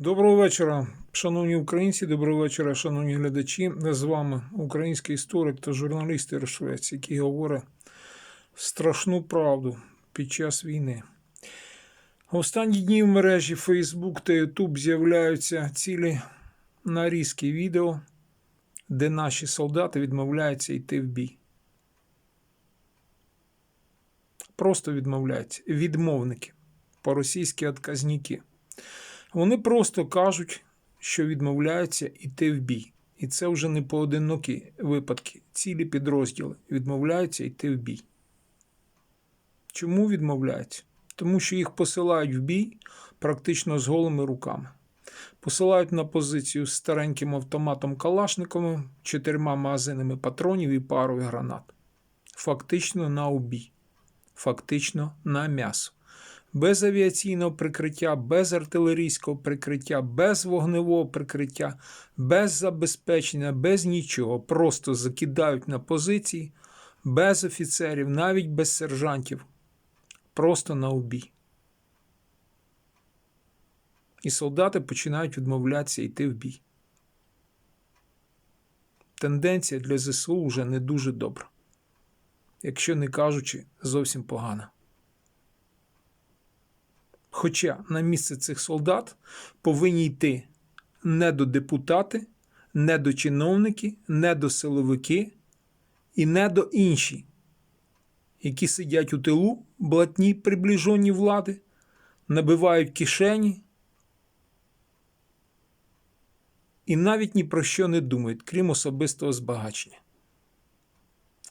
Доброго вечора, шановні українці, доброго вечора, шановні глядачі. З вами український історик та журналіст Ігор Швець, який говорить страшну правду під час війни. Останні дні в мережі Facebook та YouTube з'являються цілі нарізки відео, де наші солдати відмовляються йти в бій. Просто відмовляються. Відмовники. По-російськи отказники. Вони просто кажуть, що відмовляються йти в бій. І це вже не поодинокі випадки. Цілі підрозділи відмовляються йти в бій. Чому відмовляються? Тому що їх посилають в бій практично з голими руками. Посилають на позицію з стареньким автоматом Калашниковим, чотирма магазинами патронів і парою гранат. Фактично на убій. Фактично на м'ясо без авіаційного прикриття, без артилерійського прикриття, без вогневого прикриття, без забезпечення, без нічого. Просто закидають на позиції, без офіцерів, навіть без сержантів. Просто на убій. І солдати починають відмовлятися йти в бій. Тенденція для ЗСУ вже не дуже добра, якщо не кажучи, зовсім погана. Хоча на місце цих солдат повинні йти не до депутати, не до чиновники, не до силовики і не до інші, які сидять у тилу, блатні приближені влади, набивають кишені і навіть ні про що не думають, крім особистого збагачення.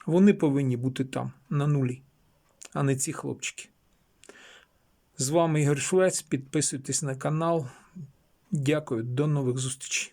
Вони повинні бути там, на нулі, а не ці хлопчики. З вами Ігор Швець. Підписуйтесь на канал. Дякую, до нових зустрічей.